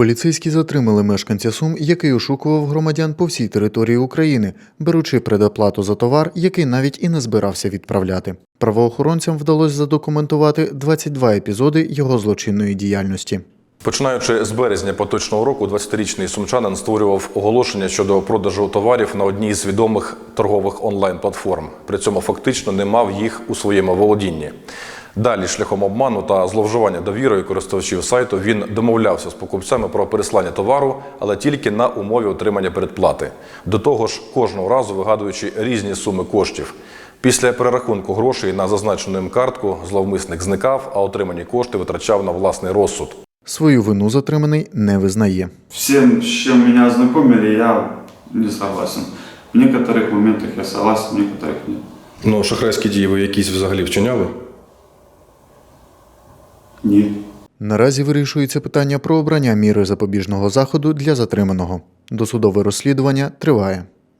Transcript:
Поліцейські затримали мешканця Сум, який ошукував громадян по всій території України, беручи предоплату за товар, який навіть і не збирався відправляти. Правоохоронцям вдалося задокументувати 22 епізоди його злочинної діяльності. Починаючи з березня поточного року, 20-річний сумчанин створював оголошення щодо продажу товарів на одній з відомих торгових онлайн-платформ. При цьому фактично не мав їх у своєму володінні. Далі, шляхом обману та зловживання довірою користувачів сайту, він домовлявся з покупцями про переслання товару, але тільки на умові отримання передплати. До того ж, кожного разу вигадуючи різні суми коштів. Після перерахунку грошей на зазначену їм картку зловмисник зникав, а отримані кошти витрачав на власний розсуд. Свою вину затриманий не визнає. Всем, с чем меня ознакомили, я не согласен. В некоторых моментах я согласен, в некоторых нет. Ну, шахрайські дії ви якісь взагалі вчиняли? Нет. Наразі вирішується питання про обрання міри запобіжного заходу для затриманого. Досудове розслідування триває.